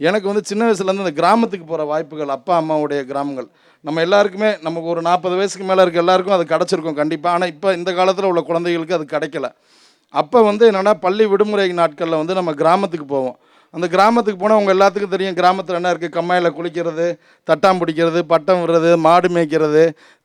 எனக்கு வந்து சின்ன வயசுலேருந்து அந்த கிராமத்துக்கு போகிற வாய்ப்புகள் அப்பா அம்மாவுடைய கிராமங்கள். நம்ம எல்லாருக்குமே நமக்கு ஒரு நாற்பது வயசுக்கு மேலே இருக்க எல்லாருக்கும் அது கிடச்சிருக்கும் கண்டிப்பாக. ஆனால் இப்போ இந்த காலத்தில் உள்ள குழந்தைகளுக்கு அது கிடைக்கல. அப்போ வந்து என்னென்னா பள்ளி விடுமுறை நாட்களில் வந்து நம்ம கிராமத்துக்கு போவோம். அந்த கிராமத்துக்கு போனால் உங்கள் எல்லாத்துக்கும் தெரியும் கிராமத்தில் என்ன இருக்குது? கம்மாயில் குளிக்கிறது தட்டாம் பிடிக்கிறது பட்டம் விடுறது மாடு மேய்க்கிறது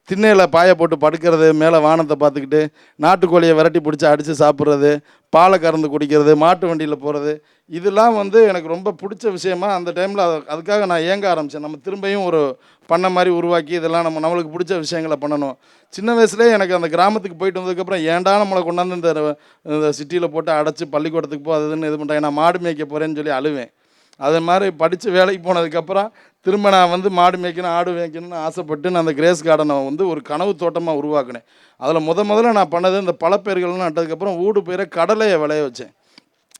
திண்ணையில் பாயை போட்டு படுக்கிறது மேலே வானத்தை பார்த்துக்கிட்டு நாட்டுக்கோழியை விரட்டி பிடிச்சி அடித்து சாப்பிட்றது பாலை கறந்து குடிக்கிறது மாட்டு வண்டியில் போகிறது இதெல்லாம் வந்து எனக்கு ரொம்ப பிடிச்ச விஷயமா அந்த டைமில் அதுக்காக நான் ஏங்க ஆரம்பித்தேன் நம்ம திரும்பியும் ஒரு பண்ண மாதிரி உருவாக்கி இதெல்லாம் நம்ம நம்மளுக்கு பிடிச்ச விஷயங்களை பண்ணணும். சின்ன வயசுலேயே எனக்கு அந்த கிராமத்துக்கு போயிட்டு வந்ததுக்கப்புறம் ஏன்டா நம்மளை கொண்டாந்து இந்த இந்த சிட்டியில் போட்டு அடைச்சி பள்ளிக்கூடத்துக்கு போ அதுன்னு இது பண்ணுறேன் நான் மாடு மேய்க்க போகிறேன்னு சொல்லி அழுவேன். அது மாதிரி படித்து வேலைக்கு போனதுக்கப்புறம் திரும்ப நான் வந்து மாடு மேய்க்கணும் ஆடு மேய்க்கணும்னு ஆசைப்பட்டு நான் அந்த கிரேஸ் கார்டனை வந்து ஒரு கனவு தோட்டமாக உருவாக்கினேன். அதில் முத முதல்ல நான் பண்ணது இந்த பழப்பயிர்கள்னு நட்டதுக்கப்புறம் ஊடு போயிற கடலையை விளைய வச்சேன்.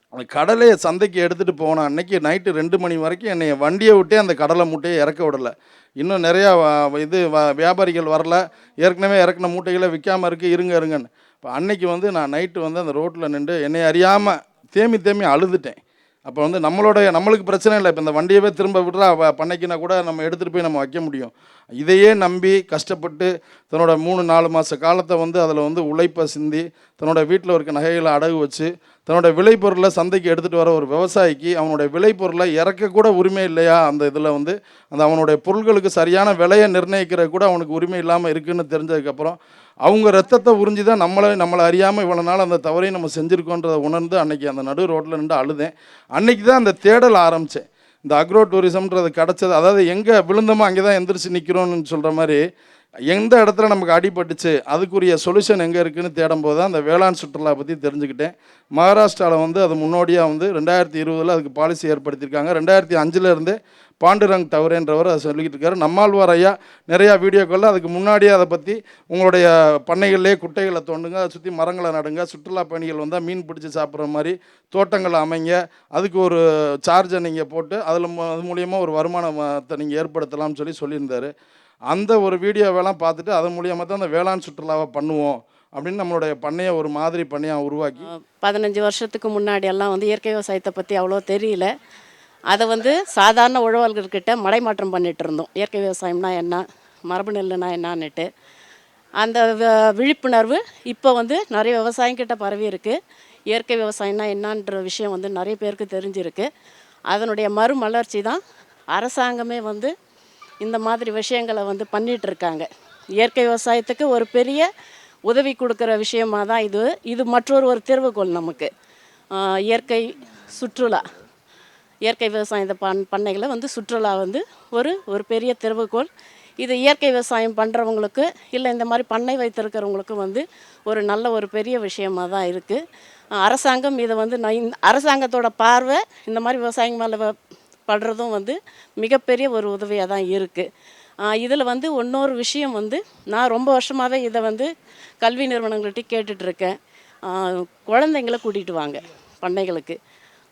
அந்த கடலையை சந்தைக்கு எடுத்துகிட்டு போன அன்னைக்கு நைட்டு ரெண்டு மணி வரைக்கும் என்னை வண்டியை விட்டே அந்த கடலை மூட்டையை இறக்க விடலை. இன்னும் நிறையா இது வ- வியாபாரிகள் வரல. ஏற்கனவே இறக்குன மூட்டைகளை விற்காமல் இருக்குது இருங்க இருங்கன்னு. இப்போ அன்னைக்கு வந்து நான் நைட்டு வந்து அந்த ரோட்டில் நின்று என்னை அறியாமல் தேமி தேமி அழுதுட்டேன். அப்போ வந்து நம்மளுடைய நம்மளுக்கு பிரச்சனை இல்லை. இப்போ இந்த வண்டியவே திரும்ப விடுறா அவ பண்ணைக்குன்னா கூட நம்ம எடுத்துகிட்டு போய் நம்ம வைக்க முடியும். இதையே நம்பி கஷ்டப்பட்டு தன்னோட மூணு நாலு மாத காலத்தை வந்து அதில் வந்து உழைப்பை சிந்தி தன்னோட வீட்டில் இருக்க நகைகளை அடகு வச்சு தன்னோட விளைபொருளை சந்தைக்கு எடுத்துகிட்டு வர ஒரு விவசாயிக்கு அவனுடைய விளைபொருளை இறக்கக்கூட உரிமை இல்லையா? அந்த இதில் வந்து அந்த அவனுடைய பொருட்களுக்கு சரியான விலையை நிர்ணயிக்கிற கூட அவனுக்கு உரிமை இல்லாமல் இருக்குன்னு தெரிஞ்சதுக்கப்புறம் அவங்க ரத்தத்தை உறிஞ்சி தான் நம்மளை நம்மளை அறியாமல் இவ்வளோ நாள் அந்த தவறையும் நம்ம செஞ்சுருக்கோன்றதை உணர்ந்து அன்னைக்கு அந்த நடு ரோட்டில் நின்று அழுதேன். அன்றைக்கி தான் அந்த தேடல் ஆரம்பித்தேன் இந்த அக்ரோ டூரிசம்ன்றது கிடச்சது. அதாவது எங்கே விழுந்தமோ அங்கே தான் எந்திரிச்சு நிற்கிறோன்னு சொல்கிற மாதிரி எந்த இடத்துல நமக்கு அடிபட்டுச்சு அதுக்குரிய சொல்யூஷன் எங்கே இருக்குதுன்னு தேடும் போது தான் அந்த வேளாண் சுற்றுலா பற்றி தெரிஞ்சுக்கிட்டேன். மகாராஷ்டிராவில் வந்து அது முன்னோடியாக வந்து ரெண்டாயிரத்தி இருபதில் அதுக்கு பாலிசி ஏற்படுத்தியிருக்காங்க. ரெண்டாயிரத்தி அஞ்சுலேருந்து பாண்டுரங் தவறேன்றவர் அதை சொல்லிக்கிட்டு இருக்காரு நம்மாழ்வார் ஐயா நிறையா வீடியோக்களில் அதுக்கு முன்னாடியே அதை பற்றி உங்களுடைய பண்ணைகள்லேயே குட்டைகளை தோண்டுங்க அதை சுற்றி மரங்களை நடுங்க சுற்றுலா பயணிகள் வந்தால் மீன் பிடிச்சி சாப்பிட்ற மாதிரி தோட்டங்களை அமைங்க. அதுக்கு ஒரு சார்ஜை நீங்கள் போட்டு அதில் அது மூலியமாக ஒரு வருமானத்தை நீங்கள் ஏற்படுத்தலாம்னு சொல்லி சொல்லியிருந்தார். அந்த ஒரு வீடியோவெல்லாம் பார்த்துட்டு அதன் மூலியமாக தான் அந்த வேளாண் சுற்றுலாவை பண்ணுவோம் அப்படின்னு நம்மளுடைய பண்ணையை ஒரு மாதிரி பண்ணையாக உருவாக்கி. பதினஞ்சு வருஷத்துக்கு முன்னாடி எல்லாம் வந்து இயற்கை விவசாயத்தை பற்றி அவ்வளோ தெரியல. அதை வந்து சாதாரண உழவர்கள்கிட்ட மடைமாற்றம் பண்ணிட்டு இருந்தோம். இயற்கை விவசாயம்னா என்ன மரபு நெல்லுனா என்னன்னுட்டு. அந்த வ- விழிப்புணர்வு இப்போ வந்து நிறைய விவசாயிங்கிட்ட பரவி இருக்கு. இயற்கை விவசாயம்னா என்னன்ற விஷயம் வந்து நிறைய பேருக்கு தெரிஞ்சிருக்கு. அதனுடைய மறுமலர்ச்சி தான் அரசாங்கமே வந்து இந்த மாதிரி விஷயங்களை வந்து பண்ணிகிட்டு இருக்காங்க. இயற்கை விவசாயத்துக்கு ஒரு பெரிய உதவி கொடுக்குற விஷயமா தான் இது. இது மற்றொரு ஒரு தீர்வுகோள் நமக்கு. இயற்கை சுற்றுலா. இயற்கை விவசாயம் பண் பண்ணைகளை வந்து சுற்றுலா வந்து ஒரு ஒரு பெரிய திறவுகோல் இது இயற்கை விவசாயம் பண்ணுறவங்களுக்கு இல்லை இந்த மாதிரி பண்ணை வைத்திருக்கிறவங்களுக்கு வந்து ஒரு நல்ல ஒரு பெரிய விஷயமா தான் இருக்குது அரசாங்கம் இதை வந்து நான் அரசாங்கத்தோட பார்வை இந்த மாதிரி விவசாயிங்க மேலே படுறதும் வந்து மிகப்பெரிய ஒரு உதவியாக தான் இருக்குது இதில் வந்து இன்னொரு விஷயம் வந்து நான் ரொம்ப வருஷமாகவே இதை வந்து கல்வி நிறுவனங்கள்கிட்ட கேட்டுட்ருக்கேன் குழந்தைங்கள கூட்டிகிட்டு வாங்க பண்ணைகளுக்கு.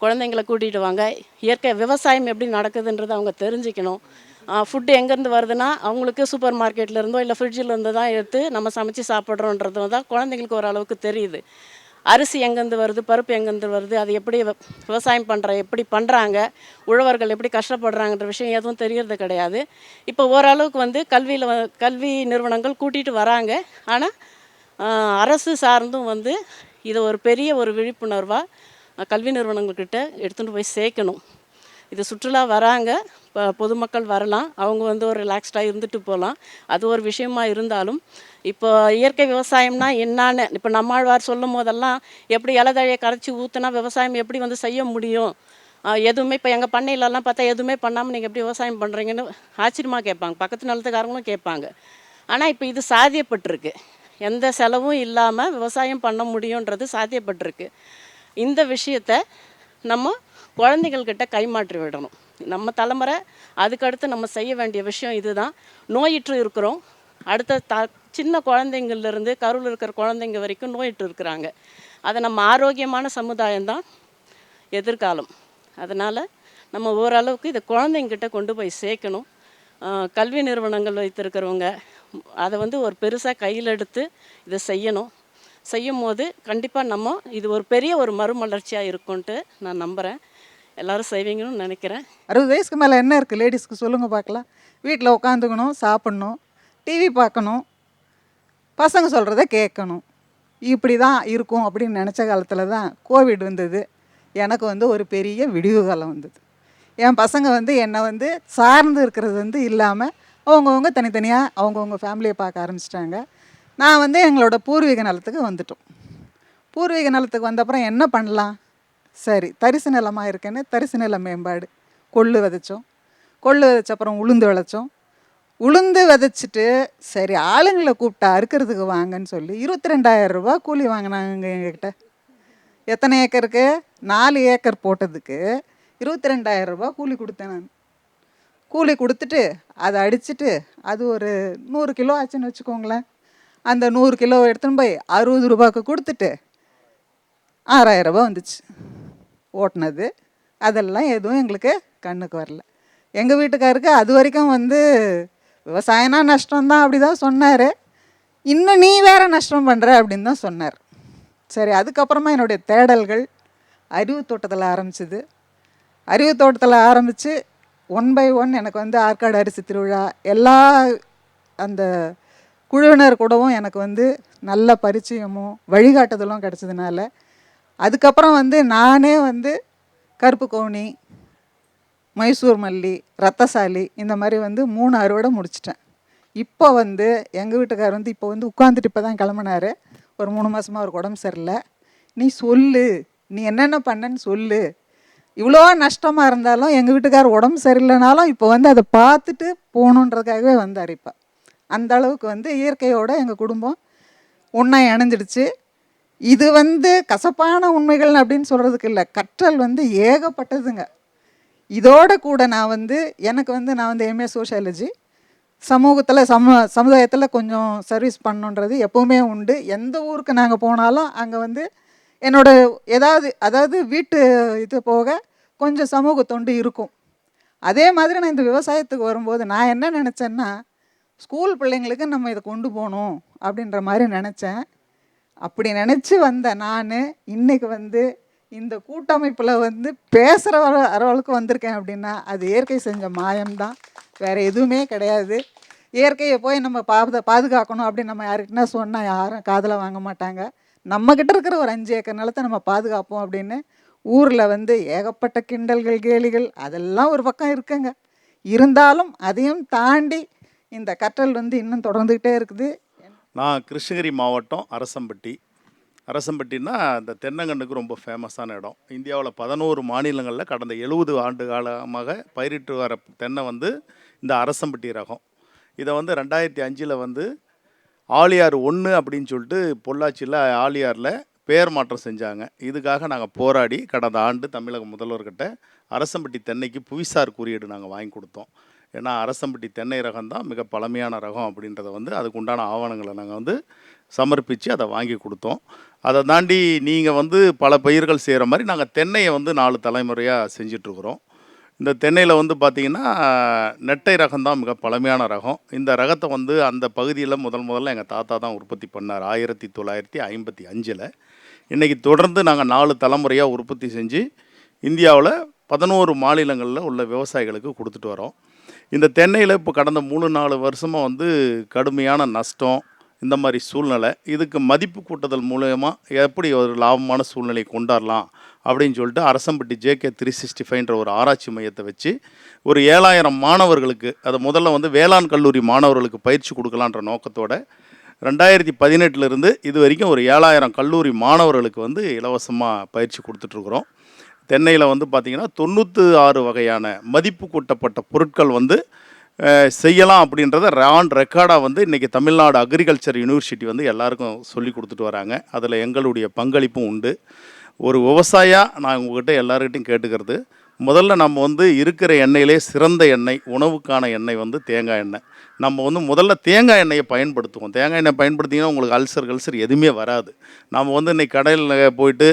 குழந்தைங்கள கூட்டிகிட்டு வாங்க. இயற்கை விவசாயம் எப்படி நடக்குதுன்றதை அவங்க தெரிஞ்சுக்கணும். ஃபுட்டு எங்கேருந்து வருதுன்னா அவங்களுக்கு சூப்பர் மார்க்கெட்டில் இருந்தோ இல்லை ஃப்ரிட்ஜில் இருந்து தான் எடுத்து நம்ம சமைச்சு சாப்பிட்றோன்றது தான் குழந்தைங்களுக்கு ஓரளவுக்கு தெரியுது. அரிசி எங்கேருந்து வருது பருப்பு எங்கேருந்து வருது அது எப்படி விவசாயம் பண்ணுற எப்படி பண்ணுறாங்க உழவர்கள் எப்படி கஷ்டப்படுறாங்கன்ற விஷயம் எதுவும் தெரியறது கிடையாது. இப்போ ஓரளவுக்கு வந்து கல்வியில் கல்வி நிறுவனங்கள் கூட்டிகிட்டு வராங்க. ஆனால் அரசு சார்ந்தும் வந்து இதை ஒரு பெரிய ஒரு விழிப்புணர்வாக கல்வி நிறுவனங்கள்கிட்ட எடுத்துகிட்டு போய் சேர்க்கணும். இது சுற்றுலா வராங்க இப்போ பொதுமக்கள் வரலாம் அவங்க வந்து ஒரு ரிலாக்ஸ்டாக இருந்துட்டு போகலாம். அது ஒரு விஷயமா இருந்தாலும் இப்போ இயற்கை விவசாயம்னா என்னான்னு இப்போ நம்மாழ்வார் சொல்லும் போதெல்லாம் எப்படி இலதழையை கரைச்சி ஊற்றுனா விவசாயம் எப்படி வந்து செய்ய முடியும்? எதுவுமே இப்போ எங்கள் பண்ணையிலலாம் பார்த்தா எதுவுமே பண்ணாமல் நீங்கள் எப்படி விவசாயம் பண்ணுறீங்கன்னு ஆச்சரியமாக கேட்பாங்க. பக்கத்து நிலத்துக்காரங்களும் கேட்பாங்க. ஆனால் இப்போ இது சாத்தியப்பட்டிருக்கு. எந்த செலவும் இல்லாமல் விவசாயம் பண்ண முடியுன்றது சாத்தியப்பட்டிருக்கு. இந்த விஷயத்த நம்ம குழந்தைகள்கிட்ட கைமாற்றி விடணும். நம்ம தலைமுறை அதுக்கடுத்து நம்ம செய்ய வேண்டிய விஷயம் இதுதான். நோயிற்று இருக்கிறோம். அடுத்த த சின்ன குழந்தைங்கள்லேருந்து கருவில் இருக்கிற குழந்தைங்க வரைக்கும் நோயிட்டு இருக்கிறாங்க. அதை நம்ம ஆரோக்கியமான சமுதாயம்தான் எதிர்காலம். அதனால் நம்ம ஓரளவுக்கு இதை குழந்தைங்கிட்ட கொண்டு போய் சேர்க்கணும். கல்வி நிறுவனங்கள் வைத்திருக்கிறவங்க அதை வந்து ஒரு பெருசாக கையில் எடுத்து இதை செய்யணும். செய்யும் போது கண்டிப்பாக நம்ம இது ஒரு பெரிய ஒரு மறுமலர்ச்சியாக இருக்கும்ன்ட்டு நான் நம்புகிறேன் எல்லாரும் செய்வீங்கன்னு நினைக்கிறேன். அறுபது வயசுக்கு மேலே என்ன இருக்குது லேடிஸ்க்கு சொல்லுங்கள் பார்க்கலாம் வீட்டில் உட்காந்துக்கணும் சாப்பிட்ணும் டிவி பார்க்கணும் பசங்க சொல்கிறத கேட்கணும். இப்படி தான் இருக்கும் அப்படின்னு நினச்ச காலத்தில் தான் கோவிட் வந்தது. எனக்கு வந்து ஒரு பெரிய விடிவு காலம் வந்தது. என் பசங்க வந்து என்னை வந்து சார்ந்து இருக்கிறது வந்து இல்லாமல் அவங்கவுங்க தனித்தனியாக அவங்கவுங்க ஃபேமிலியை பார்க்க ஆரம்பிச்சிட்டாங்க. நான் வந்து எங்களோட பூர்வீக நிலத்துக்கு வந்துட்டோம். பூர்வீக நிலத்துக்கு வந்தப்புறம் என்ன பண்ணலாம்? சரி தரிசு நிலமாக இருக்கேன்னு தரிசு நில மேம்பாடு. கொள்ளு விதைச்சோம். கொள்ளு விதைச்ச அப்புறம் உளுந்து விளைச்சோம். உளுந்து விதைச்சிட்டு சரி ஆளுங்களை கூப்பிட்டா அறுக்கிறதுக்கு வாங்கன்னு சொல்லி இருபத்தி ரெண்டாயிரம் ரூபா கூலி வாங்கினாங்க எங்ககிட்ட. எத்தனை ஏக்கருக்கு? நாலு ஏக்கர் போட்டதுக்கு இருபத்தி ரெண்டாயிரம் ரூபா கூலி கொடுத்தேன் நான். கூலி கொடுத்துட்டு அதை அடிச்சுட்டு அது ஒரு நூறு கிலோ ஆச்சுன்னு வச்சுக்கோங்களேன். அந்த நூறு கிலோ எடுத்துன்னு போய் அறுபது ரூபாய்க்கு கொடுத்துட்டு ஆறாயிரம் ரூபாய் வந்துச்சு. ஓட்டினது. அதெல்லாம் எதுவும் எங்களுக்கு கண்ணுக்கு வரல. எங்கள் வீட்டுக்காருக்கு அது வரைக்கும் வந்து விவசாயம்னா நஷ்டம்தான் அப்படி தான் சொன்னார். இன்னும் நீ வேற நஷ்டம் பண்ணுற அப்படின்னு தான் சொன்னார். சரி அதுக்கப்புறமா என்னுடைய தேடல்கள் அறிவு தோட்டத்தில் ஆரம்பிச்சிது. அறிவு தோட்டத்தில் ஆரம்பித்து ஒன் பை ஒன் எனக்கு வந்து ஆற்காடு அரிசி திருவிழா எல்லா அந்த குழுவினர் கூடவும் எனக்கு வந்து நல்ல பரிச்சயமும் வழிகாட்டுதலும் கிடச்சதுனால அதுக்கப்புறம் வந்து நானே வந்து கருப்பு கோணி மைசூர் மல்லி ரத்தசாலி இந்த மாதிரி வந்து மூணு அறுவடை முடிச்சிட்டேன். இப்போ வந்து எங்கள் வீட்டுக்கார் வந்து இப்போ வந்து உட்காந்துட்டு இப்போ தான் கிளம்புனாரு. ஒரு மூணு மாதமாக அவருக்கு உடம்பு சரியில்லை. நீ சொல்லு நீ என்னென்ன பண்ணன்னு சொல்லு. இவ்வளோ நஷ்டமாக இருந்தாலும் எங்கள் வீட்டுக்கார் உடம்பு சரியில்லைனாலும் இப்போ வந்து அதை பார்த்துட்டு போகணுன்றதுக்காகவே வந்தார் இப்போ. அந்த அளவுக்கு வந்து இயற்கையோடு எங்கள் குடும்பம் ஒன்றா இணைஞ்சிடுச்சு. இது வந்து கசப்பான உண்மைகள் அப்படின்னு சொல்கிறதுக்கு இல்லை. கற்றல் வந்து ஏகப்பட்டதுங்க. இதோட கூட நான் வந்து எனக்கு வந்து நான் வந்து எம்ஏ சோஷியாலஜி சமூகத்தில் சம சமுதாயத்தில் கொஞ்சம் சர்வீஸ் பண்ணணுன்றது எப்போவுமே உண்டு. எந்த ஊருக்கு நாங்கள் போனாலும் அங்கே வந்து என்னோடய ஏதாவது அதாவது வீட்டு இது போக கொஞ்சம் சமூக தொண்டு இருக்கும். அதே மாதிரி நான் இந்த விவசாயத்துக்கு வரும்போது நான் என்ன நினச்சேன்னா ஸ்கூல் பிள்ளைங்களுக்கு நம்ம இதை கொண்டு போகணும் அப்படின்ற மாதிரி நினச்சேன். அப்படி நினச்சி வந்த நான் இன்றைக்கி வந்து இந்த கூட்டமைப்பில் வந்து பேசுகிற வர அளவுக்கு வந்திருக்கேன் அப்படின்னா அது இயற்கை செஞ்ச மாயம்தான். வேறு எதுவுமே கிடையாது. இயற்கையை போய் நம்ம பாத பாதுகாக்கணும் அப்படின்னு நம்ம யாருக்கிட்டனா சொன்னால் யாரும் காதில் வாங்க மாட்டாங்க. நம்மக்கிட்ட இருக்கிற ஒரு அஞ்சு ஏக்கர் நிலத்தை நம்ம பாதுகாப்போம் அப்படின்னு ஊரில் வந்து ஏகப்பட்ட கிண்டல்கள் கேலிகள் அதெல்லாம் ஒரு பக்கம் இருக்குங்க. இருந்தாலும் அதையும் தாண்டி இந்த கற்றல் வந்து இன்னும் தொடர்ந்துக்கிட்டே இருக்குது. நான் கிருஷ்ணகிரி மாவட்டம் அரசம்பட்டி. அரசம்பட்டினா இந்த தென்னங்கண்ணுக்கு ரொம்ப ஃபேமஸான இடம். இந்தியாவில் பதினோரு மாநிலங்களில் கடந்த எழுபது ஆண்டு காலமாக பயிரிட்டு வர தென்னை வந்து இந்த அரசம்பட்டி ரகம். இதை வந்து ரெண்டாயிரத்தி அஞ்சில் வந்து ஆலியார் ஒன்று அப்படின்னு சொல்லிட்டு பொள்ளாச்சியில் ஆலியாரில் பெயர் மாற்றம் செஞ்சாங்க. இதுக்காக நாங்கள் போராடி கடந்த ஆண்டு தமிழக முதல்வர்கிட்ட அரசம்பட்டி தென்னைக்கு புவிசார் குறியீடு நாங்கள் வாங்கி கொடுத்தோம். ஏன்னா அரசம்பட்டி தென்னை ரகம் தான் மிக பழமையான ரகம் அப்படின்றத வந்து அதுக்கு உண்டான ஆவணங்களை நாங்கள் வந்து சமர்ப்பித்து அதை வாங்கி கொடுத்தோம். அதை தாண்டி நீங்கள் வந்து பல பயிர்கள் செய்கிற மாதிரி நாங்கள் தென்னையை வந்து நாலு தலைமுறையாக செஞ்சிட்ருக்குறோம். இந்த தென்னையில் வந்து பார்த்திங்கன்னா நெட்டை ரகம் தான் மிக பழமையான ரகம். இந்த ரகத்தை வந்து அந்த பகுதியில் முதல் முதல்ல எங்கள் தாத்தா தான் உற்பத்தி பண்ணார். ஆயிரத்தி தொள்ளாயிரத்தி ஐம்பத்தி அஞ்சில். இன்றைக்கி தொடர்ந்து நாங்கள் நாலு தலைமுறையாக உற்பத்தி செஞ்சு இந்தியாவில் பதினோரு மாநிலங்களில் உள்ள விவசாயிகளுக்கு கொடுத்துட்டு வரோம். இந்த தென்னையில் இப்போ கடந்த மூணு நாலு வருஷமாக வந்து கடுமையான நஷ்டம் இந்த மாதிரி சூழ்நிலை. இதுக்கு மதிப்பு கூட்டுதல் மூலயமா எப்படி ஒரு லாபமான சூழ்நிலையை கொண்டாடலாம் அப்படின்னு சொல்லிட்டு Arasampatti J K three sixty ஃபைவ்ன்ற ஒரு ஆராய்ச்சி மையத்தை வச்சு ஒரு ஏழாயிரம் மாணவர்களுக்கு அதை முதல்ல வந்து வேளாண் கல்லூரி மாணவர்களுக்கு பயிற்சி கொடுக்கலான்ற நோக்கத்தோட ரெண்டாயிரத்தி பதினெட்டுலேருந்து இது வரைக்கும் ஒரு ஏழாயிரம் கல்லூரி மாணவர்களுக்கு வந்து இலவசமாக பயிற்சி கொடுத்துட்ருக்குறோம் தென்னையில் வந்து பார்த்திங்கன்னா தொண்ணூற்று ஆறு வகையான மதிப்பு கூட்டப்பட்ட பொருட்கள் வந்து செய்யலாம் அப்படின்றத ரான் ரெக்கார்டாக வந்து இன்றைக்கி தமிழ்நாடு அக்ரிகல்ச்சர் யூனிவர்சிட்டி வந்து எல்லாருக்கும் சொல்லி கொடுத்துட்டு வராங்க. அதில் எங்களுடைய பங்களிப்பும் உண்டு. ஒரு விவசாயியாக நான் உங்கள்கிட்ட எல்லாருக்கிட்டையும் கேட்டுக்கிறது. முதல்ல நம்ம வந்து இருக்கிற எண்ணெயிலே சிறந்த எண்ணெய் உணவுக்கான எண்ணெய் வந்து தேங்காய் எண்ணெய். நம்ம வந்து முதல்ல தேங்காய் எண்ணெயை பயன்படுத்துவோம். தேங்காய் எண்ணெய் பயன்படுத்திங்கன்னா உங்களுக்கு அல்சர் கல்சர் எதுவுமே வராது. நம்ம வந்து இன்றைக்கி கடையில் போயிட்டு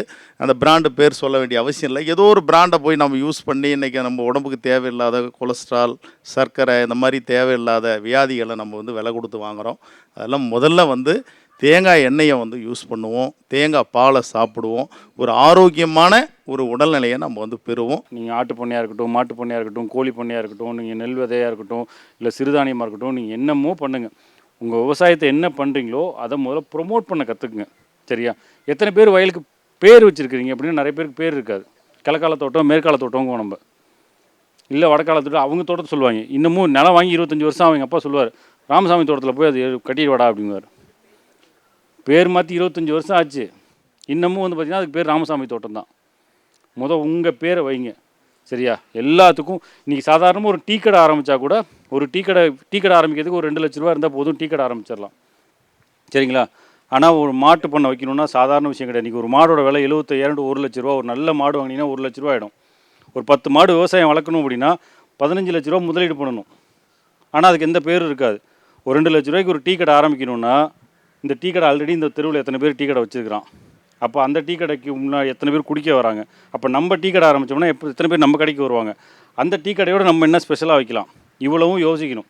அந்த பிராண்டு பேர் சொல்ல வேண்டிய அவசியம் இல்லை. ஏதோ ஒரு பிராண்டை போய் நம்ம யூஸ் பண்ணி இன்றைக்கி நம்ம உடம்புக்கு தேவையில்லாத கொலஸ்ட்ரால் சர்க்கரை இந்த மாதிரி தேவையில்லாத வியாதிகளை நம்ம வந்து விலை கொடுத்து வாங்குகிறோம் அதெல்லாம் முதல்ல வந்து தேங்காய் எண்ணெயை வந்து யூஸ் பண்ணுவோம். தேங்காய் பாலை சாப்பிடுவோம். ஒரு ஆரோக்கியமான ஒரு உடல்நிலையை நம்ம வந்து பெறுவோம். நீங்கள் ஆட்டு பண்ணையாக இருக்கட்டும் மாட்டு பண்ணையாக இருக்கட்டும் கோழி பண்ணையாக இருக்கட்டும் நீங்கள் நெல் விதையாக இருக்கட்டும் இல்லை சிறுதானியமாக இருக்கட்டும் நீங்கள் என்னமோ பண்ணுங்கள் உங்கள் விவசாயத்தை என்ன பண்ணுறீங்களோ அதை முதல்ல ப்ரொமோட் பண்ண கற்றுக்குங்க சரியா? எத்தனை பேர் வயலுக்கு பேர் வச்சுருக்கிறீங்க அப்படின்னு நிறைய பேருக்கு பேர் இருக்காது. கிழக்கால தோட்டம் மேற்கால தோட்டங்க நம்ம. இல்லை வடக்கால தோட்டம் அவங்க தோட்டத்தை சொல்லுவாங்க. இன்னமும் நிலம் வாங்கி இருபத்தஞ்சி வருஷம் அவங்க அப்பா சொல்லுவார். ராமசாமி தோட்டத்தில் போய் அது கட்டிடுவாடா அப்படிங்குவார். பேர் மாற்றி இருபத்தஞ்சி வருஷம் ஆச்சு. இன்னமும் வந்து பார்த்திங்கன்னா அதுக்கு பேர் ராமசாமி தோட்டம் தான் முத உங்கள் பேரை வைங்க. சரியா? எல்லாத்துக்கும் இன்றைக்கி சாதாரணமாக ஒரு டீ கடை ஆரம்பித்தா கூட ஒரு டீ கடை டீ கடை ஆரம்பிக்கிறதுக்கு ஒரு ரெண்டு லட்ச ரூபா இருந்தால் போதும் டீ கடை ஆரம்பிச்சிடலாம். சரிங்களா? ஆனால் ஒரு மாட்டு பண்ணை வைக்கணும்னா சாதாரண விஷயம் கிடையாது. இன்றைக்கி ஒரு மாடோட விலை எழுபத்தையாயிரம் ஒரு லட்ச ரூபா. ஒரு நல்ல மாடு வாங்கினீங்கன்னா ஒரு லட்ச ரூபா ஆகிடும் ஒரு பத்து மாடு விவசாயம் வளர்க்கணும் அப்படின்னா பதினஞ்சு லட்ச ரூபா முதலீடு பண்ணணும். ஆனால் அதுக்கு எந்த பேரும் இருக்காது. ஒரு ரெண்டு லட்ச ரூபாய்க்கு ஒரு டீ கடை ஆரம்பிக்கணும்னா இந்த டீ கடை ஆல்ரெடி இந்த தெருவில் எத்தனை பேர் டீ கடை வச்சுருக்கிறான். அப்போ அந்த டீ கடைக்கு முன்னாடி எத்தனை பேர் குடிக்க வராங்க. அப்போ நம்ம டீ கடை ஆரம்பித்தோம்னா எப்போ எத்தனை பேர் நம்ம கடைக்கு வருவாங்க. அந்த டீ கடையோட நம்ம என்ன ஸ்பெஷலாக வைக்கலாம்? இவ்வளவும் யோசிக்கணும்.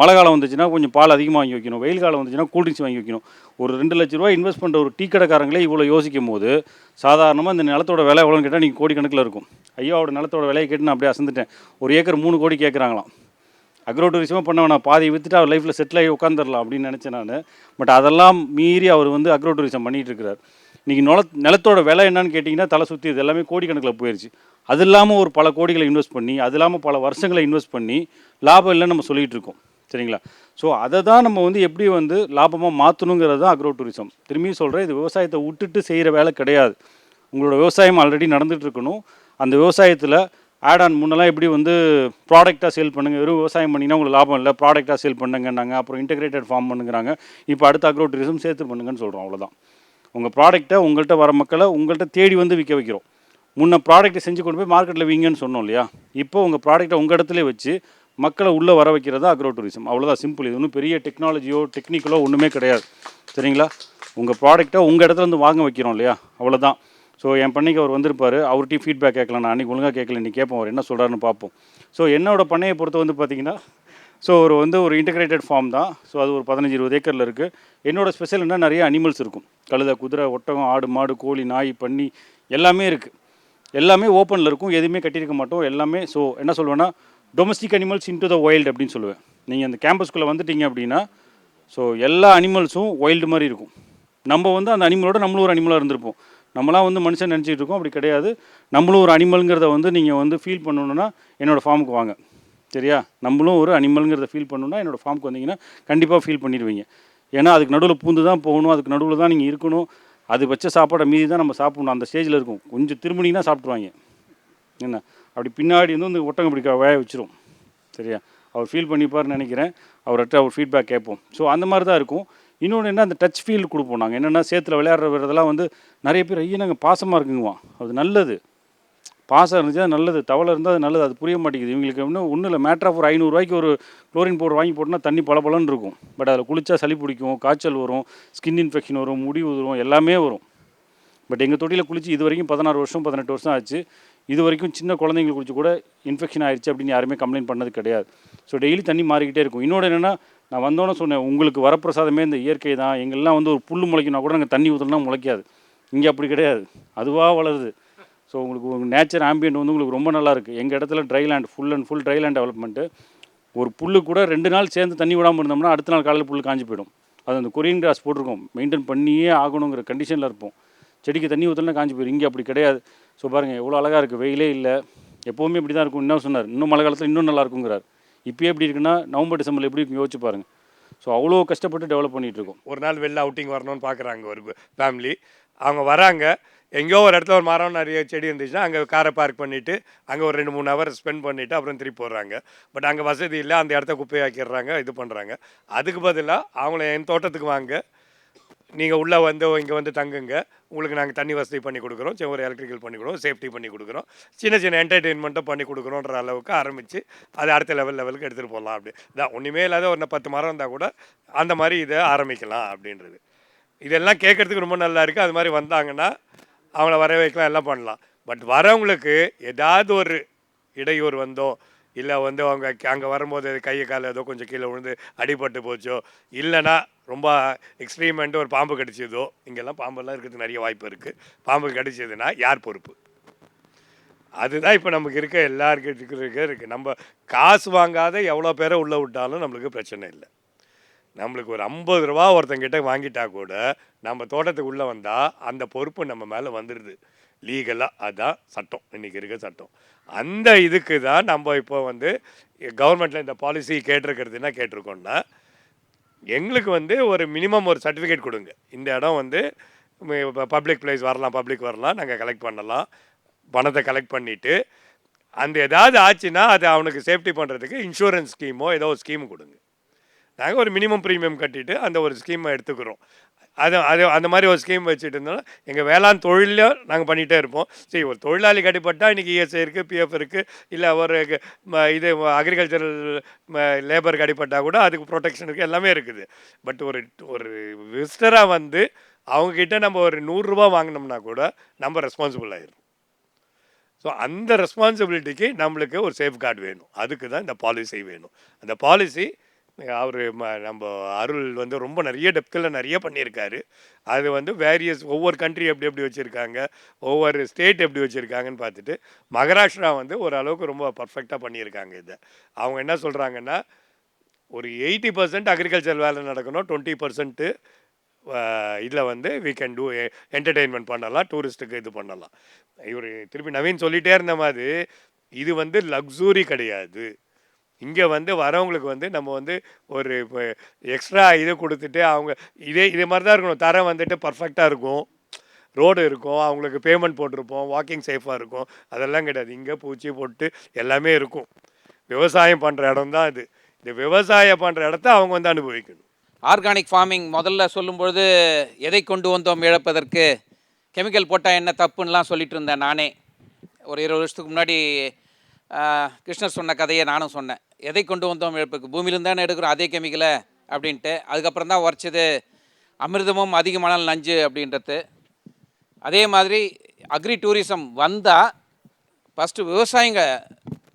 மழை காலம் வந்துச்சுன்னா கொஞ்சம் பால் அதிகமாக வாங்கி வைக்கணும். வெயில் காலம் வந்துச்சுன்னா கூல்ட்ரிங்க்ஸ் வாங்கி வைக்கணும். ஒரு ரெண்டு லட்ச ரூபா இன்வெஸ்ட் பண்ணுற ஒரு டீ கடைக்காரங்களே இவ்வளோ யோசிக்கும் போது சாதாரணமாக இந்த நிலத்தோட விலை எவ்வளோன்னு கேட்டால் நீங்கள் கோடிக்கணக்கில் இருக்கும். ஐயாவோட நிலத்தோட விலையை கேட்டு நான் அப்படியே அசந்துட்டேன். ஒரு ஏக்கர் மூணு கோடி கேட்குறாங்களாம் அக்ரோ டூரிசமாக பண்ண வேணாம். பாதி விற்றுட்டு அவர் லைஃப்பில் செட்டில் ஆகி உட்காந்துடலாம் அப்படின்னு நினச்சேன் நான். பட் அதெல்லாம் மீறி அவர் வந்து அக்ரோ டூரிசம் பண்ணிகிட்டு இருக்கிறார். இன்றைக்கி நில நிலத்தோட விலை என்னன்னு கேட்டிங்கன்னா தலை சுற்றி இது எல்லாமே கோடிக்கணக்கில் போயிடுச்சு அது இல்லாமல் ஒரு பல கோடிகளை இன்வெஸ்ட் பண்ணி அது இல்லாமல் பல வருஷங்களை இன்வெஸ்ட் பண்ணி லாபம் இல்லைன்னு நம்ம சொல்லிகிட்டு இருக்கோம். சரிங்களா? ஸோ அதை தான் நம்ம வந்து எப்படி வந்து லாபமாக மாற்றணுங்கிறது தான் அக்ரோ டூரிசம் திரும்பியும் சொல்கிறேன் இது விவசாயத்தை விட்டுட்டு செய்கிற வேலை கிடையாது. உங்களோட விவசாயம் ஆல்ரெடி நடந்துகிட்டு இருக்கணும். அந்த விவசாயத்தில் ஆட் ஆன் முன்னெல்லாம் எப்படி வந்து ப்ராடக்டாக சேல் பண்ணுங்க? வெறும் விவசாயம் பண்ணிங்கன்னா உங்களுக்கு லாபம் இல்லை. ப்ராடக்டாக சேல் பண்ணுங்கன்னாங்க. அப்புறம் இன்டெகிரேட்டட் ஃபார்ம் பண்ணுங்கிறாங்க. இப்போ அடுத்த அக்ரோ டூரிசம் சேர்த்து பண்ணுங்கன்னு சொல்கிறோம் அவ்வளோதான் உங்கள் ப்ராடக்ட்டை உங்கள்கிட்ட வர மக்களை உங்கள்கிட்ட தேடி வந்து விற்க வைக்கிறோம். முன்ன ப்ராடக்ட்டை செஞ்சு கொண்டு போய் மார்க்கெட்டில் வீங்கன்னு சொன்னோம் இல்லையா? இப்போ உங்கள் ப்ராடக்ட்டை உங்கள் இடத்துல வச்சு மக்களை உள்ளே வர வைக்கிறது அக்ரோ டூரிசம் அவ்வளோதான் சிம்பிள் இது ஒன்றும் பெரிய டெக்னாலஜியோ டெக்னிக்கலோ ஒன்றுமே கிடையாது. சரிங்களா? உங்கள் ப்ராடக்ட்டை உங்கள் இடத்துல வந்து வாங்க வைக்கிறோம் இல்லையா? அவ்வளோதான் ஸோ என் பண்ணைக்கு அவர் வந்திருப்பார். அவர்கிட்டையும் ஃபீட்பேக் கேட்கலாம். நான் அன்றைக்கி ஒழுங்காக கேட்கல. நீ கேட்போம் அவர் என்ன சொல்கிறாருன்னு பார்ப்போம். ஸோ என்னோட பண்ணையை பொறுத்த வந்து பார்த்தீங்கன்னா ஸோ ஒரு வந்து ஒரு இன்டகிரேட்டட் ஃபார்ம் தான். ஸோ அது ஒரு பதினஞ்சு இருபது ஏக்கரில் இருக்குது என்னோடய ஸ்பெஷல் என்ன? நிறைய அனிமல்ஸ் இருக்கும். கழுதை குதிரை ஒட்டகம் ஆடு மாடு கோழி நாய் பன்னி எல்லாமே இருக்குது எல்லாமே ஓப்பனில் இருக்கும். எதுவுமே கட்டியிருக்க மாட்டோம். எல்லாமே ஸோ என்ன சொல்லுவேன்னா domestic animals into the wild அப்படின்னு சொல்லுவேன். நீங்கள் அந்த கேம்பஸ்குள்ளே வந்துட்டீங்க அப்படின்னா ஸோ எல்லா அனிமல்ஸும் வைல்டு மாதிரி இருக்கும். நம்ம வந்து அந்த அனிமலோட நம்மளும் ஒரு அனிமலாக இருந்திருப்போம். நம்மளாம் வந்து மனுஷன் நினச்சிட்டு இருக்கோம் அப்படி கிடையாது. நம்மளும் ஒரு அனிமல்ங்கிறத வந்து நீங்கள் வந்து ஃபீல் பண்ணணுன்னா என்னோடய ஃபார்முக்கு வாங்க. சரியா? நம்மளும் ஒரு அனிமல்ங்கிறத ஃபீல் பண்ணணுன்னா என்னோடய ஃபார்முக்கு வந்தீங்கன்னா கண்டிப்பாக ஃபீல் பண்ணிடுவீங்க. ஏன்னா அதுக்கு நடுவில் பூந்து தான் போகணும் அதுக்கு நடுவில் தான் நீங்கள் இருக்கணும். அது வச்ச சாப்பாடை மீதி தான் நம்ம சாப்பிடணும். அந்த ஸ்டேஜில் இருக்கும். கொஞ்சம் திரும்பினீங்கன்னா சாப்பிட்ருவாங்க என்ன? அப்படி பின்னாடி வந்து இந்த ஒட்டகம் பிடிக்க வேக வச்சிரும். சரியா? அவர் ஃபீல் பண்ணிப்பார்னு நினைக்கிறேன். அவர்கிட்ட அவர் ஃபீட்பேக் கேட்போம். ஸோ அந்த மாதிரி தான் இருக்கும். இன்னொன்று என்ன அந்த டச் ஃபீல் கொடுப்போம் நாங்கள் என்னென்னா சேத்துல விளையாடுறதெல்லாம் வந்து நிறைய பேர் ஐயா நாங்கள் பாசமாக இருக்குங்குவான் அது நல்லது. பாசம் இருந்துச்சா நல்லது. தவளை இருந்தால் அது நல்லது. அது புரிய மாட்டேங்குது. இவங்களுக்கு இன்னும் ஒன்றும் இல்லை. மேட்ரு ஆஃப் ஒரு ஐநூறுரூவாய்க்கு ஒரு குளோரின் பவுடர் வாங்கி போட்டோம்னா தண்ணி பளபளன்னு இருக்கும். பட் அதில் குளிச்சா சளி பிடிக்கும் காய்ச்சல் வரும் ஸ்கின் இன்ஃபெக்ஷன் வரும் முடி உதிரும் எல்லாமே வரும். பட் எங்கள் தொட்டியில் குளிச்சு இது வரைக்கும் பதினாறு வருஷம் பதினெட்டு வருஷம் ஆச்சு. இது வரைக்கும் சின்ன குழந்தைங்களுக்கு குளிச்சு கூட இன்ஃபெக்ஷன் ஆயிடுச்சு அப்படின்னு யாருமே கம்ப்ளைண்ட் பண்ணது கிடையாது. ஸோ டெய்லி தண்ணி மாறிக்கிட்டே இருக்கும். இன்னொன்று என்னென்னா நான் வந்தோன்னே சொன்னேன் உங்களுக்கு வரப்பிரசாதமே இந்த இயற்கை தான். எங்கெல்லாம் வந்து ஒரு புல் முளைக்கணும்னா கூட நாங்கள் தண்ணி ஊற்றலாம் முளைக்காது. இங்கே அப்படி கிடையாது. அதுவாக வளருது. ஸோ உங்களுக்கு உங்கள் நேச்சர் ஆம்பியன்ட் வந்து உங்களுக்கு ரொம்ப நல்லா இருக்குது எங்கள் இடத்துல dry land full and full dry land development ஒரு புல்லு கூட ரெண்டு நாள் சேர்ந்து தண்ணி விடாமல் இருந்தோம்னா அடுத்த நாள் காலையில் புல் காஞ்சி போயிடும். அது அந்த கொரியன் கிராஸ் போட்டிருக்கோம். மெயின்டைன் பண்ணியே ஆகணுங்கிற கண்டிஷனில் இருப்போம். செடிக்கு தண்ணி ஊற்றலாம் காஞ்சி போயிடும். இங்கே அப்படி கிடையாது. ஸோ பாருங்கள் எவ்வளோ அழகாக இருக்குது வெயிலே இல்லை. எப்போவுமே இப்படி தான் இருக்கும். இன்னும் சொன்னார். இன்னும் மழை காலத்தில் இன்னும் நல்லா இருக்குங்கிறார். இப்போயே எப்படி இருக்குன்னா நவம்பர் டிசம்பரில் எப்படி இருக்கும் யோசிச்சு பாருங்கள் ஸோ அவ்வளோ கஷ்டப்பட்டு டெவலப் பண்ணிகிட்டு இருக்கோம். ஒரு நாள் வெளில அவுட்டிங் வரணும்னு பார்க்குறாங்க ஒரு ஃபேமிலி அவங்க வராங்க எங்கேயோ ஒரு இடத்துல ஒரு மரம் நிறைய செடி இருந்துச்சுன்னா அங்கே காரை பார்க் பண்ணிவிட்டு அங்கே ஒரு ரெண்டு மூணு ஹவர் ஸ்பெண்ட் பண்ணிவிட்டு அப்புறம் திருப்பி போடுறாங்க பட் அங்கே வசதி இல்லை அந்த இடத்த குப்பையாக்கிடுறாங்க இது பண்ணுறாங்க அதுக்கு பதிலாக அவங்கள என் தோட்டத்துக்கு வாங்க. நீங்கள் உள்ளே வந்து இங்கே வந்து தங்குங்க. உங்களுக்கு நாங்கள் தண்ணி வசதி பண்ணி கொடுக்குறோம். சரி ஒரு எலக்ட்ரிக்கல் பண்ணி கொடுக்குறோம். சேஃப்டி பண்ணி கொடுக்குறோம். சின்ன சின்ன என்டர்டெயின்மெண்ட்டும் பண்ணி கொடுக்குறோன்ற அளவுக்கு ஆரம்பித்து அது அடுத்த லெவல் லெவலுக்கு எடுத்துகிட்டு போகலாம் அப்படி. தான் ஒன்றுமே இல்லாத ஒரு பத்து மரம் இருந்தால் கூட அந்த மாதிரி இதை ஆரம்பிக்கலாம் அப்படின்றது. இதெல்லாம் கேட்குறதுக்கு ரொம்ப நல்லா இருக்குது அது மாதிரி வந்தாங்கன்னா அவங்கள வர வைக்கலாம் எல்லாம் பண்ணலாம். பட் வரவங்களுக்கு ஏதாவது ஒரு இடையூறு வந்தோ இல்லை வந்து அவங்க அங்கே வரும்போது கையை கால் ஏதோ கொஞ்சம் கீழே விழுந்து அடிபட்டு போச்சோ இல்லைன்னா ரொம்ப எக்ஸ்ட்ரீமெண்ட்டு ஒரு பாம்பு கடிச்சதோ இங்கெல்லாம் பாம்பெல்லாம் இருக்கிறதுக்கு நிறைய வாய்ப்பு இருக்குது பாம்பு கடிச்சதுன்னா யார் பொறுப்பு? அதுதான் இப்போ நமக்கு இருக்க எல்லாருக்கிட்ட இருக்க இருக்குது நம்ம காசு வாங்காத எவ்வளோ பேரை உள்ளே விட்டாலும் நம்மளுக்கு பிரச்சனை இல்லை. நம்மளுக்கு ஒரு ஐம்பது ரூபா ஒருத்தங்கிட்ட வாங்கிட்டா கூட நம்ம தோட்டத்துக்கு உள்ளே வந்தால் அந்த பொறுப்பு நம்ம மேலே வந்துடுது. லீகலாக அதுதான் சட்டம். இன்றைக்கி இருக்க சட்டம். அந்த இதுக்கு தான் நம்ம இப்போ வந்து கவர்மெண்ட்டில் இந்த பாலிசி கேட்டிருக்கிறதுனா கேட்டிருக்கோம்னா எங்களுக்கு வந்து ஒரு மினிமம் ஒரு சர்டிஃபிகேட் கொடுங்க. இந்த இடம் வந்து பப்ளிக் பிளேஸ் வரலாம் பப்ளிக் வரலாம் நாங்கள் கலெக்ட் பண்ணலாம். பணத்தை கலெக்ட் பண்ணிவிட்டு அந்த ஏதாவது ஆச்சுன்னா அது அவனுக்கு சேஃப்டி பண்ணுறதுக்கு இன்சூரன்ஸ் ஸ்கீமோ ஏதோ ஒரு ஸ்கீம் கொடுங்க. நாங்கள் ஒரு மினிமம் ப்ரீமியம் கட்டிட்டு அந்த ஒரு ஸ்கீமை எடுத்துக்கிறோம். அது அது அந்த மாதிரி ஒரு ஸ்கீம் வச்சுட்டு இருந்தாலும் எங்கள் வேளாண் தொழிலில் நாங்கள் பண்ணிகிட்டே இருப்போம். சரி ஒரு தொழிலாளி கட்டிப்பட்டால் இன்றைக்கி இஎஸ்ஐ இருக்குது பிஎஃப் இருக்குது இல்லை ஒரு ம- இது அக்ரிகல்ச்சரல் லேபர் கடிப்பட்டால் கூட அதுக்கு ப்ரொடெக்ஷன் இருக்குது எல்லாமே இருக்குது. பட் ஒரு ஒரு விசிட்டராக வந்து அவங்கக்கிட்ட நம்ம ஒரு நூறுரூவா வாங்கினோம்னா கூட நம்ம ரெஸ்பான்சிபிள் ஆயிரும் ஸோ அந்த ரெஸ்பான்சிபிலிட்டிக்கு நம்மளுக்கு ஒரு சேஃப்கார்டு வேணும். அதுக்கு தான் இந்த பாலிசி வேணும். அந்த பாலிசி அவர் நம்ம அருள் வந்து ரொம்ப நிறைய டெப்த்தில் நிறைய பண்ணியிருக்காரு. அது வந்து வேரியஸ் ஒவ்வொரு கண்ட்ரி எப்படி எப்படி வச்சுருக்காங்க ஒவ்வொரு ஸ்டேட் எப்படி வச்சுருக்காங்கன்னு பார்த்துட்டு மகாராஷ்டிரா வந்து ஓரளவுக்கு ரொம்ப பர்ஃபெக்டாக பண்ணியிருக்காங்க இதை. அவங்க என்ன சொல்கிறாங்கன்னா ஒரு எயிட்டி பர்சன்ட் அக்ரிகல்ச்சர் வேலை நடக்கணும் டுவெண்ட்டி பர்சன்ட்டு இதில் வந்து வி கேன் டூ என்டர்டெயின்மெண்ட் பண்ணலாம் டூரிஸ்ட்டுக்கு இது பண்ணலாம். இவர் திருப்பி நவீன் சொல்லிகிட்டே இருந்த மாதிரி இது வந்து லக்ஸூரி கிடையாது. இங்கே வந்து வரவங்களுக்கு வந்து நம்ம வந்து ஒரு எக்ஸ்ட்ரா இது கொடுத்துட்டு அவங்க இதே இதே மாதிரி தான் இருக்கணும். தரம் வந்துட்டு பர்ஃபெக்டாக இருக்கும். ரோடு இருக்கும். அவங்களுக்கு பேமெண்ட் போட்டிருப்போம். வாக்கிங் சேஃபாக இருக்கும். அதெல்லாம் கிடையாது. இங்கே பூச்சி போட்டு எல்லாமே இருக்கும். விவசாயம் பண்ணுற இடம் தான் இது. இந்த விவசாயம் பண்ணுற இடத்த அவங்க வந்து அனுபவிக்கணும். ஆர்கானிக் ஃபார்மிங் முதல்ல சொல்லும்பொழுது எதை கொண்டு வந்தோம் இழப்பதற்கு? கெமிக்கல் போட்டால் என்ன தப்புன்னெலாம் சொல்லிட்டு இருந்தேன் நானே. ஒரு இருபது வருஷத்துக்கு முன்னாடி கிருஷ்ணர் சொன்ன கதையை நானும் சொன்னேன். எதை கொண்டு வந்தோம் இழப்புக்கு? பூமியிலேருந்து தானே எடுக்கிறோம் அதே கெமிக்கலை அப்படின்ட்டு. அதுக்கப்புறம் தான் உரைச்சது அமிர்தமும் அதிகமான நஞ்சு அப்படின்றது. அதே மாதிரி அக்ரி டூரிசம் வந்தால் ஃபஸ்ட்டு விவசாயிங்க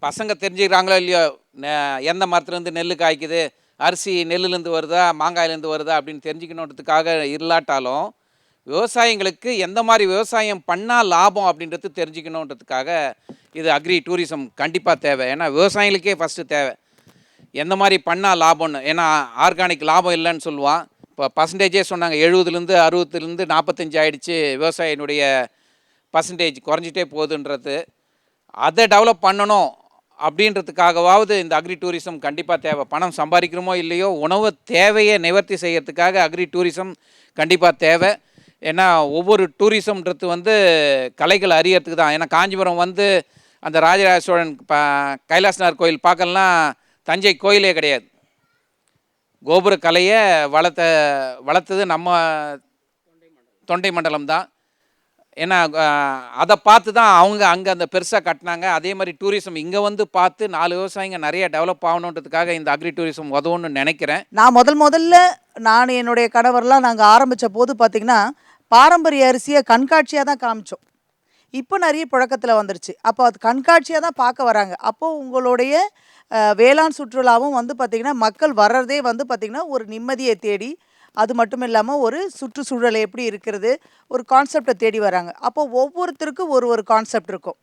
பசங்க தெரிஞ்சுக்கிறாங்களோ இல்லையோ நெ- எந்த மரத்துலேருந்து நெல் காய்க்குது அரிசி நெல்லுலேருந்து வருதா மாங்காயிலேருந்து வருதா அப்படின்னு தெரிஞ்சுக்கணுன்றதுக்காக இல்லாட்டாலும் விவசாயிங்களுக்கு எந்த மாதிரி விவசாயம் பண்ணால் லாபம் அப்படின்றது தெரிஞ்சுக்கணுன்றதுக்காக இது அக்ரி டூரிசம் கண்டிப்பாக தேவை. ஏன்னா விவசாயிகளுக்கே ஃபஸ்ட்டு தேவை. எந்த மாதிரி பண்ணால் லாபம்னு? ஏன்னா ஆர்கானிக் லாபம் இல்லைன்னு சொல்லுவான். இப்போ பர்சன்டேஜே சொன்னாங்க. எழுபதுலேருந்து அறுபதுலேருந்து நாற்பத்தஞ்சு ஆயிடுச்சு விவசாயினுடைய பர்சன்டேஜ் குறைஞ்சிட்டே போகுதுன்றது. அதை டெவலப் பண்ணணும் அப்படின்றதுக்காகவாவது இந்த அக்ரி டூரிசம் கண்டிப்பாக தேவை. பணம் சம்பாதிக்கிறோமோ இல்லையோ உணவு தேவையை நிவர்த்தி செய்கிறதுக்காக அக்ரி டூரிசம் கண்டிப்பாக தேவை. ஏன்னா ஒவ்வொரு டூரிசம்ன்றது வந்து கலைகள் அறியறதுக்கு தான். ஏன்னா காஞ்சிபுரம் வந்து அந்த ராஜராஜ சோழன் ப கைலாசனார் கோயில் பார்க்கலாம் தஞ்சை கோயிலே கிடையாது. கோபுர கலையை வளர்த்த வளர்த்தது நம்ம தொண்டை மண்டலம் தான். ஏன்னா அதை பார்த்து தான் அவங்க அங்கே அந்த பெருசாக கட்டினாங்க. அதே மாதிரி டூரிசம் இங்கே வந்து பார்த்து நாலு விவசாயிங்க நிறைய டெவலப் ஆகணுன்றதுக்காக இந்த அக்ரி டூரிசம் உதவும்னு நினைக்கிறேன். நான் முதல் முதல்ல நான் என்னுடைய கணவர்லாம் நாங்கள் ஆரம்பித்த போது பார்த்திங்கன்னா பாரம்பரிய அரிசியை கண்காட்சியாக தான் காமிச்சோம். இப்போ நிறைய புழக்கத்தில் வந்துருச்சு. அப்போ அது கண்காட்சியாக தான் பார்க்க வராங்க. அப்போது உங்களுடைய வேளாண் சுற்றுலாவும் வந்து பார்த்திங்கன்னா மக்கள் வர்றதே வந்து பார்த்திங்கன்னா ஒரு நிம்மதியை தேடி அது மட்டும் இல்லாமல் ஒரு சுற்றுச்சூழல் எப்படி இருக்கிறது ஒரு கான்செப்டை தேடி வராங்க. அப்போ ஒவ்வொருத்தருக்கும் ஒரு ஒரு கான்செப்ட் இருக்கும்.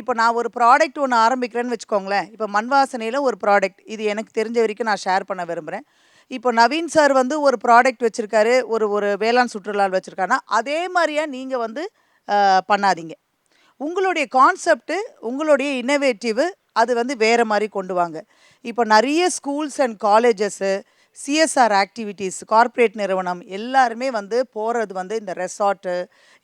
இப்போ நான் ஒரு ப்ராடக்ட் ஒன்று ஆரம்பிக்கிறேன்னு வச்சுக்கோங்களேன். இப்போ மண் வாசனையில் ஒரு ப்ராடக்ட் இது எனக்கு தெரிஞ்ச வரைக்கும் நான் ஷேர் பண்ண விரும்புகிறேன் இப்போ நவீன் சார் வந்து ஒரு ப்ராடக்ட் வச்சுருக்காரு ஒரு ஒரு வேளாண் சுற்றுலா வச்சுருக்காருன்னா அதே மாதிரியா நீங்கள் வந்து பண்ணாதீங்க. உங்களுடைய கான்செப்ட்டு உங்களுடைய இன்னோவேட்டிவு அது வந்து வேறு மாதிரி கொண்டு வாங்க. இப்போ நிறைய schools and colleges CSR activities corporate நிறுவனம் எல்லாருமே வந்து போகிறது வந்து இந்த ரெசார்ட்டு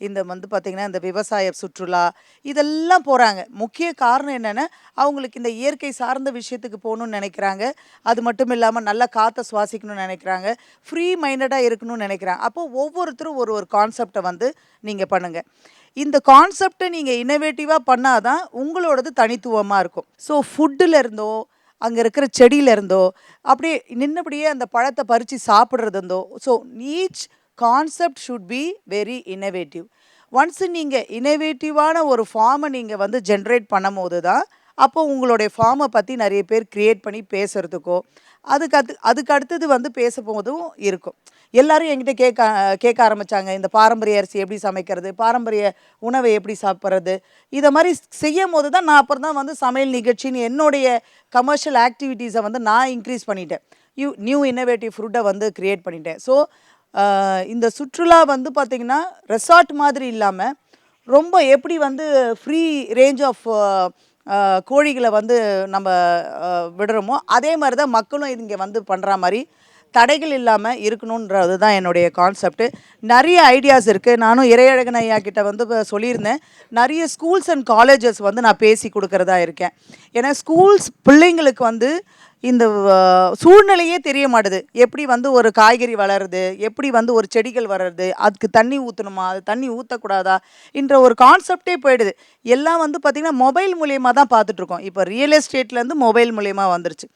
இந்த வந்து பார்த்திங்கன்னா இந்த விவசாய சுற்றுலா இதெல்லாம் போகிறாங்க முக்கிய காரணம் என்னென்னா அவங்களுக்கு இந்த இயற்கை சார்ந்த விஷயத்துக்கு போகணும்னு நினைக்கிறாங்க. அது மட்டும் இல்லாமல் நல்லா காற்றை சுவாசிக்கணும்னு நினைக்கிறாங்க. ஃப்ரீ மைண்டடாக இருக்கணும்னு நினைக்கிறாங்க. அப்போது ஒவ்வொருத்தரும் ஒரு ஒரு கான்செப்டை வந்து நீங்கள் பண்ணுங்கள் இந்த கான்செப்டை நீங்கள் இன்னோவேட்டிவாக பண்ணாதான் உங்களோடது தனித்துவமாக இருக்கும். ஸோ ஃபுட்டில் இருந்தோ அங்கே இருக்கிற செடியில இருந்தோ அப்படியே நின்னபடியே அந்த பழத்தை பறித்து சாப்பிட்றது இருந்தோ so each concept should be very innovative ones நீங்கள் இன்னோவேட்டிவான ஒரு ஃபார்மை நீங்கள் வந்து ஜென்ரேட் பண்ணும் போது தான் அப்போ உங்களுடைய ஃபார்மை பற்றி நிறைய பேர் க்ரியேட் பண்ணி பேசுகிறதுக்கோ அதுக்கு அது அதுக்கு அடுத்தது வந்து பேச போதும் இருக்கும். எல்லாரும் என்கிட்ட கேட்க கேட்க ஆரம்பித்தாங்க இந்த பாரம்பரிய அரிசி எப்படி சமைக்கிறது பாரம்பரிய உணவை எப்படி சாப்பிட்றது இதை மாதிரி செய்யும் போது தான் நான் அப்புறம் தான் வந்து சமையல் நிகழ்ச்சின்னு என்னுடைய கமர்ஷியல் ஆக்டிவிட்டீஸை வந்து நான் இன்க்ரீஸ் பண்ணிட்டேன். யூ நியூ இன்னோவேட்டிவ் ஃபுட்டை வந்து க்ரியேட் பண்ணிட்டேன். ஸோ இந்த சுற்றுலா வந்து பார்த்திங்கன்னா ரெசார்ட் மாதிரி இல்லாமல் ரொம்ப எப்படி வந்து ஃப்ரீ ரேஞ்ச் ஆஃப் கோழிகளை வந்து நம்ம விடுறோமோ அதே மாதிரி தான் மக்களும் இங்கே வந்து பண்ணுற மாதிரி தடைகள் இல்லாமல் இருக்கணுன்றது தான் என்னுடைய கான்செப்ட் நிறைய ஐடியாஸ் இருக்குது நானும் இறையழகன் ஐயா கிட்ட வந்து சொல்லியிருந்தேன். நிறைய ஸ்கூல்ஸ் அண்ட் காலேஜஸ் வந்து நான் பேசி கொடுக்கறதா இருக்கேன். ஏன்னா ஸ்கூல்ஸ் பிள்ளைங்களுக்கு வந்து இந்த சூழ்நிலையே தெரிய மாட்டுது. எப்படி வந்து ஒரு காய்கறி வளருது எப்படி வந்து ஒரு செடிகள் வளருது அதுக்கு தண்ணி ஊற்றணுமா அது தண்ணி ஊற்றக்கூடாதா என்ற ஒரு கான்செப்டே போயிடுது. எல்லாம் வந்து பார்த்திங்கன்னா மொபைல் மூலியமாக தான் பார்த்துட்ருக்கோம் இப்போ ரியல் எஸ்டேட்லேருந்து மொபைல் மூலியமாக வந்துருச்சு.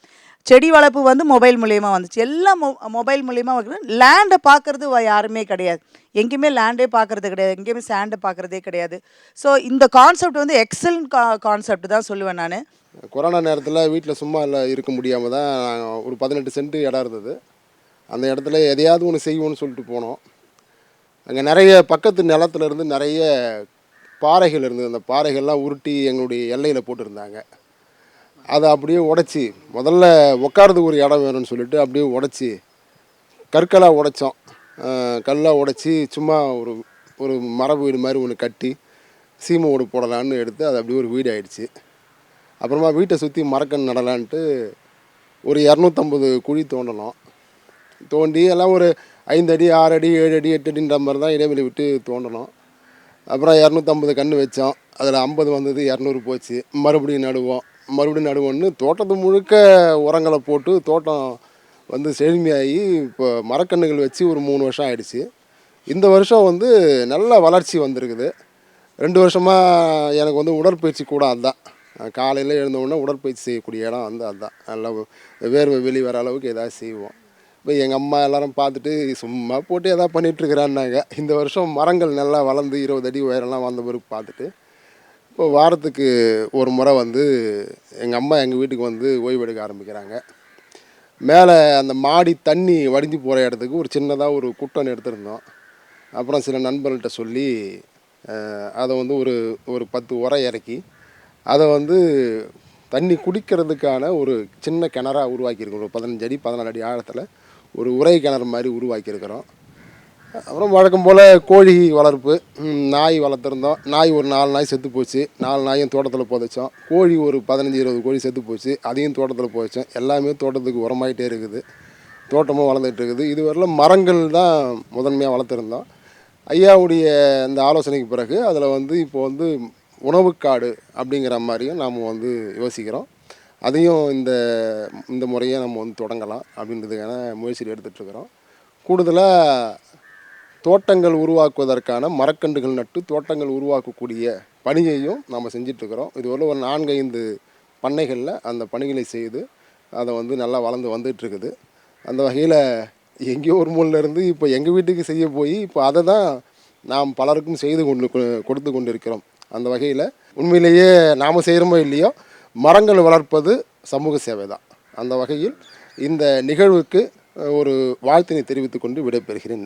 செடி வளர்ப்பு வந்து மொபைல் மூலியமாக வந்துச்சு. எல்லாம் மொ மொபைல் மூலியமாக வந்து லேண்டை பார்க்குறது யாருமே கிடையாது. எங்கேயுமே லேண்டே பார்க்குறது கிடையாது. எங்கேயுமே சேண்டை பார்க்குறதே கிடையாது. ஸோ இந்த கான்செப்ட் வந்து எக்ஸலண்ட் கா கான்செப்ட் தான் சொல்லுவேன் நான். கொரோனா நேரத்தில் வீட்டில் சும்மா இல்லை இருக்க முடியாமல் தான் ஒரு பதினெட்டு சென்ட் இடம் இருந்தது. அந்த இடத்துல எதையாவது ஒன்று செய்வோம்னு சொல்லிட்டு போனோம். அங்கே நிறைய பக்கத்து நிலத்துல இருந்து நிறைய பாறைகள் இருந்தது. அந்த பாறைகள்லாம் உருட்டி எங்களுடைய எல்லையில் போட்டிருந்தாங்க. அதை அப்படியே உடச்சி முதல்ல உட்காரதுக்கு ஒரு இடம் வேணும்னு சொல்லிட்டு அப்படியே உடைச்சி கற்களாக உடைச்சோம். கல்லாக உடச்சி சும்மா ஒரு ஒரு மர வீடு மாதிரி ஒன்று கட்டி சீமை ஓடு போடலான்னு எடுத்து அது அப்படியே ஒரு வீடு ஆயிடுச்சு. அப்புறமா வீட்டை சுற்றி மரக்கன்று நடலான்ட்டு ஒரு இரநூத்தம்பது குழி தோண்டணும். தோண்டி எல்லாம் ஒரு ஐந்து அடி ஆறு அடி ஏழு அடி எட்டு அடின்ற மாதிரி தான் இடைவெளி விட்டு தோண்டணும். அப்புறம் இரநூத்தம்பது கன்று வச்சோம். அதில் ஐம்பது வந்தது இரநூறு போச்சு. மறுபடியும் நடுவோம். மறுபடியும் நடுவோன்னு தோட்டத்து முழுக்க உரங்களை போட்டு தோட்டம் வந்து செழுமையாகி இப்போ மரக்கன்றுகள் வச்சு ஒரு மூணு வருஷம் ஆயிடுச்சு. இந்த வருஷம் வந்து நல்ல வளர்ச்சி வந்திருக்குது. ரெண்டு வருஷமாக எனக்கு வந்து உடற்பயிற்சி கூட அதுதான். காலையில் எழுந்தவுடனே உடற்பயிற்சி செய்யக்கூடிய இடம் வந்து அதுதான். நல்லா வேர்வை வெளி வர அளவுக்கு எதாவது செய்வோம். இப்போ எங்கள் அம்மா எல்லாரும் பார்த்துட்டு சும்மா போட்டு எதாவது பண்ணிகிட்ருக்குறான்னாங்க இந்த வருஷம் மரங்கள் நல்லா வளர்ந்து இருபது அடி உயரம்லாம் வந்த பிறகு பார்த்துட்டு இப்போ வாரத்துக்கு ஒரு முறை வந்து எங்கள் அம்மா எங்கள் வீட்டுக்கு வந்து ஓய்வெடுக்க ஆரம்பிக்கிறாங்க. மேலே அந்த மாடி தண்ணி வடிஞ்சு போகிற இடத்துக்கு ஒரு சின்னதாக ஒரு குட்டன் எடுத்திருந்தோம். அப்புறம் சில நண்பர்கள்ட்ட சொல்லி அதை வந்து ஒரு ஒரு பத்து உரை இறக்கி அதை வந்து தண்ணி குடிக்கிறதுக்கான ஒரு சின்ன கிணறாக உருவாக்கியிருக்கோம் ஒரு பதினஞ்சு அடி பதினாலு அடி ஆழத்தில் ஒரு உரை கிணறு மாதிரி உருவாக்கியிருக்கிறோம். அப்புறம் வழக்கம் போல் கோழி வளர்ப்பு நாய் வளர்த்துருந்தோம். நாய் ஒரு நாலு நாய் செத்து போச்சு. நாலு நாயும் தோட்டத்தில் புதைச்சோம். கோழி ஒரு பதினஞ்சு இருபது கோழி செத்து போச்சு. அதையும் தோட்டத்தில் புதைச்சோம். எல்லாமே தோட்டத்துக்கு உரமாயிட்டே இருக்குது. தோட்டமும் வளர்ந்துட்டு இருக்குது. இதுவரையில் மரங்கள் தான் முதன்மையாக வளர்த்துருந்தோம். ஐயாவுடைய இந்த ஆலோசனைக்கு பிறகு அதில் வந்து இப்போ வந்து உணவுக்காடு அப்படிங்கிற மாதிரியும் நாம் வந்து யோசிக்கிறோம். அதையும் இந்த இந்த முறையை நம்ம வந்து தொடங்கலாம் அப்படின்றதுக்கான முயற்சியில் எடுத்துகிட்ருக்குறோம் கூடுதலாக தோட்டங்கள் உருவாக்குவதற்கான மரக்கன்றுகள் நட்டு தோட்டங்கள் உருவாக்கக்கூடிய பணியையும் நாம் செஞ்சிட்ருக்கிறோம். இதுவரை ஒரு நான்கு ஐந்து பண்ணைகளில் அந்த பணிகளை செய்து அதை வந்து நல்லா வளர்ந்து வந்துட்டுருக்குது அந்த வகையில் எங்கேயோ ஒரு மூலிலேருந்து இருந்து இப்போ எங்கள் வீட்டுக்கு செய்ய போய் இப்போ அதை தான் நாம் பலருக்கும் செய்து கொண்டு கொடுத்து கொண்டு இருக்கிறோம் அந்த வகையில் உண்மையிலேயே நாம் செய்கிறோமோ இல்லையோ மரங்கள் வளர்ப்பது சமூக சேவை தான். அந்த வகையில் இந்த நிகழ்வுக்கு ஒரு வாழ்த்தினை தெரிவித்துக்கொண்டு விடைபெறுகிறேன்.